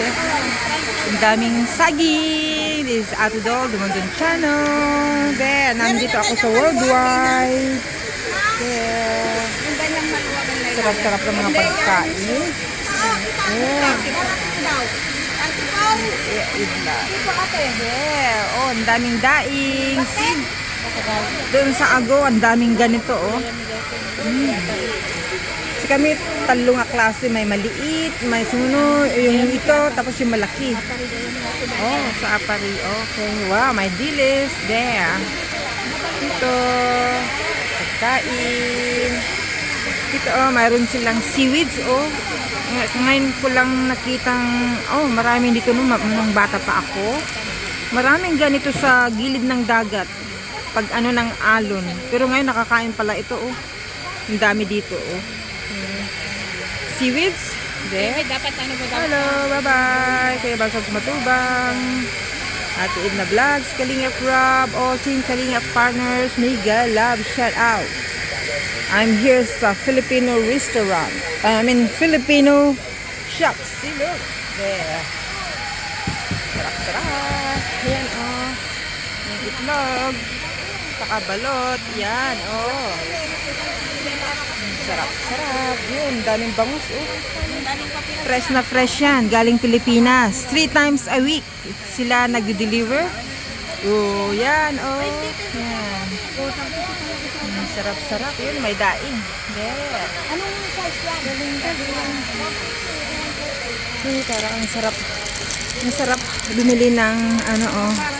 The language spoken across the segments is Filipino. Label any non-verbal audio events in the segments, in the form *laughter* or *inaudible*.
Ang daming saging. This is Ate Dol, Dumundun Channel. There, nandito ako sa Worldwide. There. Sarap-sarap ng mga pagkain. Yeah. Yeah. Yeah. Oh, ang daming daing. Doon sa ago, ang daming ganito, oh. Mm. Kasi kami, talong nga klase. May maliit, may suno, yung ito, tapos yung malaki. Oh, sa apari. Okay. Wow, may dilis. There. Ito. Pagkain. Ito, oh, mayroon silang seaweeds, oh. Ngay- Ngayon ko lang nakitang, oh, maraming dito nung, nung bata pa ako. Maraming ganito sa gilid ng dagat. Pag ano ng alon. Pero ngayon nakakain pala ito, oh. Ang dami dito, oh. Hmm. Seaweeds. There. dapat ano ba Hello, bye-bye. Kaya Basag Matubang. Ate Edna Vlogs, Kalingap Rob, all team Kalingap partners, Mega Love, shout out. I'm here sa Filipino restaurant. I mean, Filipino shop. See, look. There. Sarap-sarap. Yan, oh. Yung itlog. Saka balot. Yan, oh. Sarap-sarap. Yun, daming bangus, oh. Fresh na fresh yan. Galing Pilipinas. Three times a week sila nag-deliver. Oh, yan, oh. Yan. Mm, Sarap-sarap. Yun, may daing. There. Anong size yan? Galing Uy, parang ang sarap. Ang sarap bumili ng ano oh.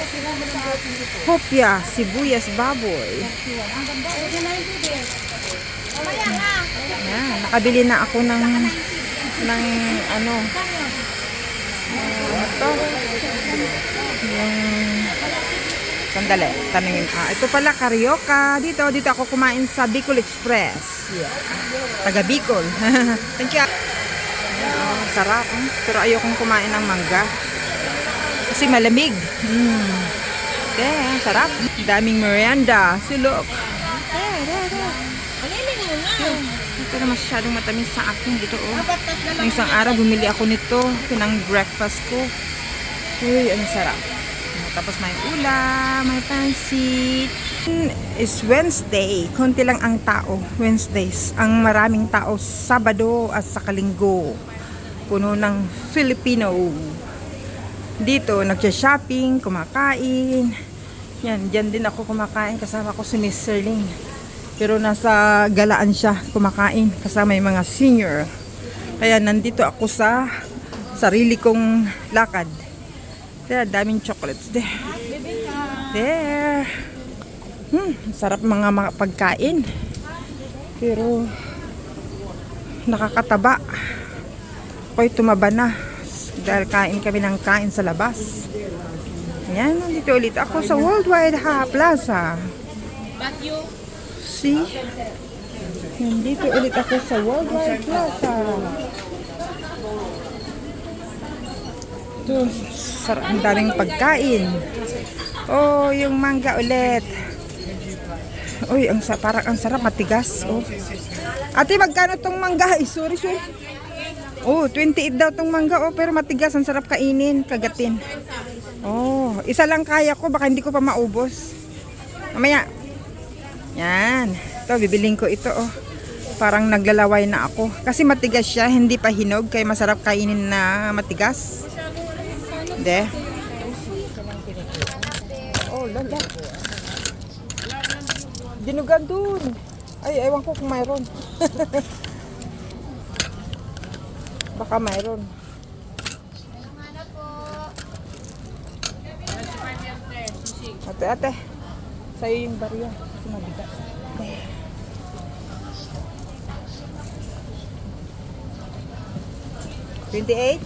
Hopya, sibuyas, baboy. Mamaya nga. Yan, nakabili na ako ng ng ano. Uh, ito. Yung Sandali, tanungin. Ah, ito pala, Carioca. Dito, dito ako kumain sa Bicol Express. Yeah. Taga Bicol. *laughs* Thank you. Oh, sarap. mm. Pero ayokong kumain ng mangga. Kasi malamig. Mm. Yeah, sarap. Daming merienda. Sulok. There, there, there. Mo na. Masyadong matamis sa akin dito oh. Isang araw bumili ako nito. Pinang breakfast ko. Uy, ang sarap. Tapos may ulam, may pansit. Is Wednesday. Konti lang ang tao. Wednesdays. Ang maraming tao Sabado at sa Linggo. Puno ng Filipino. Dito, nagsha-shopping, kumakain. Yan, dyan din ako kumakain. Kasama ko si Miss Serling. Pero nasa galaan siya kumakain. Kasama yung mga senior. Kaya nandito ako sa sarili kong lakad. Kaya daming chocolates there. There. Hmm, sarap mga, mga pagkain. Pero nakakataba. Ako'y tumaba na. Dahil kain kami ng kain sa labas. Yan, nandito ulit ako sa Worldwide Ha Plaza. See? Nandito ulit ako sa Worldwide Plaza. Ito, sarap, ang daming pagkain. Oh, yung mangga ulit. Uy, ang sa parang ang sarap matigas. Oh. Ate, magkano tong mangga? Ay, sorry, sorry. Oh, 28 daw tong mangga. Oh, pero matigas. Ang sarap kainin, kagatin. Oh, isa lang kaya ko. Baka hindi ko pa maubos. Mamaya. Yan. Ito, bibiling ko ito. Oh. Parang naglalaway na ako. Kasi matigas siya. Hindi pa hinog. Kaya masarap kainin na matigas. De. Oh, lala. Dinugan dun. Ay, ewan ko kung mayroon. *laughs* Baka mayroon. Ate, ate. Sa'yo yung barya. Kasi mabigat. Twenty-eight?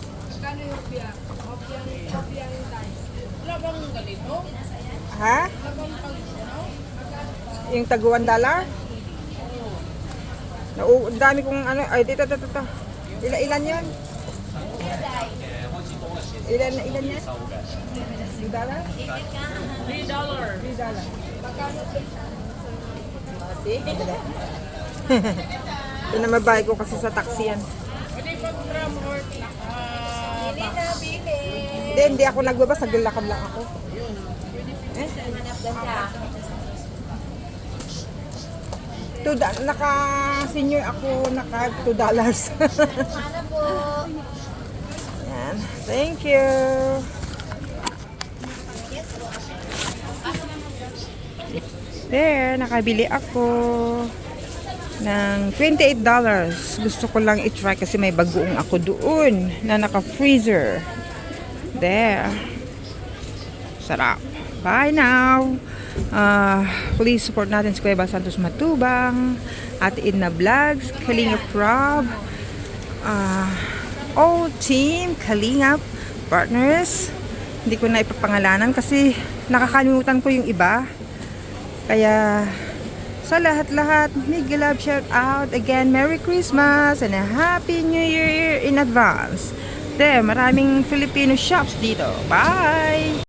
Ha? Yung taguan dollar? Oh, ang dami kong ano, ay dito, dito, dito. Ilan, ilan yun? Ilan, ilan yan? Three dollar? Three dollar. Three dollar. Na mabayad ko kasi sa taxi yan. pwede pag gram or uh, box. hindi ako nagbabas. Naglakad lang ako. Eh? Two naka senior ako naka 2 dollars. Ano po? Yan. Thank you. There, nakabili ako ng $28. Gusto ko lang i-try kasi may bagoong ako doon na naka-freezer. There. Sarap. Bye now. Uh, please support natin si Bal Santos Matubang, Ate Edna Vlogs, Kalinga Prob, uh, all team Kalingap partners. Hindi ko na ipapangalanan kasi nakakalimutan ko yung iba. Kaya sa lahat-lahat, Miguel love shout out again. Merry Christmas and a Happy New Year in advance. There, maraming Filipino shops dito. Bye!